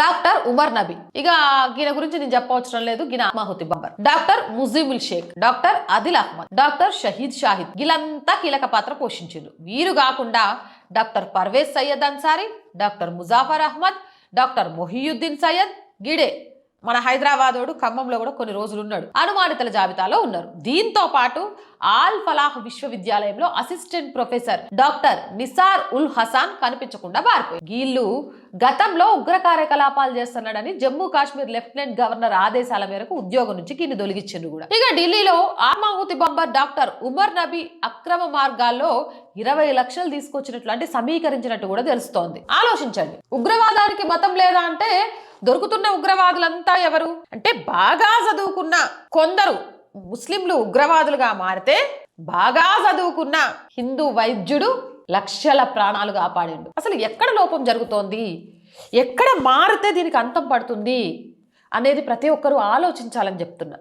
Doctor Umar Nabi. ఇక ఈయన గురించి నేను చెప్పవసరం లేదు. గిన ఆత్మాహుతి bomber doctor Mujibul Sheikh doctor Adil Ahmed doctor Shahid Shahid వీళ్ళంతా కీలక పాత్ర పోషించారు వీరు కాకుండా doctor Parvez Syed Ansari doctor Muzaffar Ahmed doctor Mohiuddin Syed గిడే మన హైదరాబాదోడు ఖమ్మంలో కూడా కొన్ని రోజులు ఉన్నాడు అనుమానితుల జాబితాలో ఉన్నారు. దీంతో పాటు ఆల్ ఫలాహ్ విశ్వవిద్యాలయంలో assistant professor doctor Nisar ul Hasan కనిపించకుండా పారిపోయి వీళ్ళు గతంలో ఉగ్ర కార్యకలాపాలు చేస్తున్నాడని జమ్మూ కాశ్మీర్ లెఫ్టినెంట్ గవర్నర్ ఆదేశాల మేరకు ఉద్యోగం నుంచి కిన్ని తొలగించిండు కూడా. ఇక ఢిల్లీలో ఆత్మాహుతి బంబర్ డాక్టర్ ఉమర్ నబీ అక్రమ మార్గాల్లో ఇరవై లక్షలు తీసుకొచ్చినట్లు అంటే సమీకరించినట్టు కూడా తెలుస్తోంది. ఆలోచించండి. ఉగ్రవాదానికి మతం లేదా అంటే దొరుకుతున్న ఉగ్రవాదులంతా ఎవరు? అంటే బాగా చదువుకున్న కొందరు ముస్లింలు ఉగ్రవాదులుగా మారితే బాగా చదువుకున్న హిందూ వైద్యుడు లక్షల ప్రాణాలు కాపాడిండు. అసలు ఎక్కడ లోపం జరుగుతోంది? ఎక్కడ మారితే దీనికి అంతం పడుతుంది? అనేది ప్రతి ఒక్కరూ ఆలోచించాలని చెప్తున్నా.